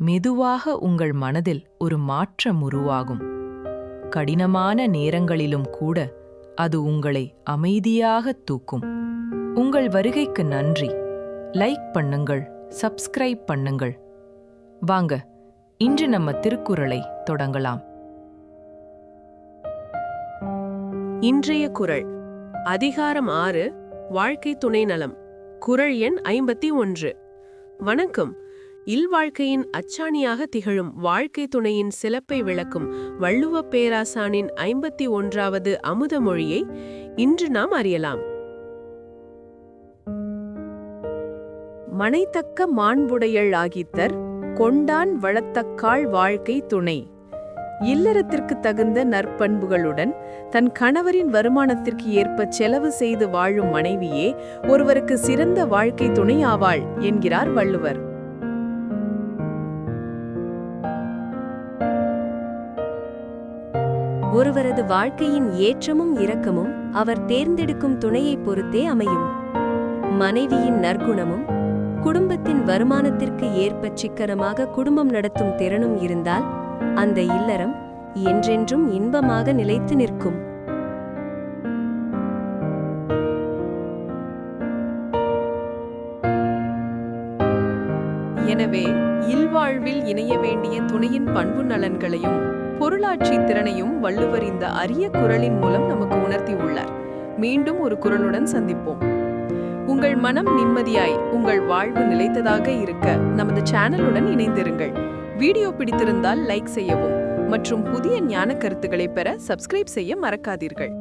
மெதுவாக உங்கள் மனதில் ஒரு மாற்றம் உருவாகும். கடினமான நேரங்களிலும் கூட அது உங்களை அமைதியாக தூக்கும். உங்கள் வருகைக்கு நன்றி. லைக் பண்ணுங்கள் சப்ஸ்கிரைப் பண்ணுங்கள். வாங்க இன்று நம்ம திருக்குறளை தொடங்கலாம். இன்றைய குறள் அதிகாரம் ஆறு வாழ்க்கை துணை நலம் குறள் எண் ஐம்பத்தி ஒன்று. வணக்கம். இல்வாழ்க்கையின் அச்சாணியாக திகழும் வாழ்க்கை துணையின் சிறப்பை விளக்கும் வள்ளுவப் பேராசானின் ஐம்பத்தி ஒன்றாவது அமுத மொழியை இன்று நாம் அறியலாம். மனைத்தக்க மாண்புடையள் ஆகித்தர் கொண்டான் வளத்தக்காள் வாழ்க்கை துணை. இல்லறத்திற்கு தகுந்த நற்பண்புகளுடன் தன் கணவரின் வருமானத்திற்கு ஏற்ப செலவு செய்து வாழும் மனைவியே ஒருவருக்கு சிறந்த வாழ்க்கை துணை ஆவாள் என்கிறார் வள்ளுவர். ஒருவரது வாழ்க்கையின் ஏற்றமும் இரக்கமும் அவர் தேர்ந்தெடுக்கும் துணையைப் பொறுத்தே அமையும். மனைவியின் நற்குணமும் குடும்பத்தின் வருமானத்திற்கு ஏற்ப சிக்கனமாக குடும்பம் நடத்தும் திறனும் இருந்தால் அந்த இல்லறம் என்றென்றும் இன்பமாக நிலைத்து நிற்கும். எனவே இல்வாழ்வில் இணைய வேண்டிய துணையின் பண்பு நலன்களையும் பொருளாட்சி திறனையும் வள்ளுவர் இந்த அரிய குறளின் மூலம் நமக்கு உணர்த்தி உள்ளார். மீண்டும் ஒரு குறளுடன் சந்திப்போம். உங்கள் மனம் நிம்மதியாய் உங்கள் வாழ்வு நிலைத்ததாக இருக்க நமது சேனலுடன் இணைந்திருங்கள். வீடியோ பிடித்திருந்தால் லைக் செய்யவும் மற்றும் புதிய ஞான கருத்துக்களை பெற சப்ஸ்கிரைப் செய்ய மறக்காதீர்கள்.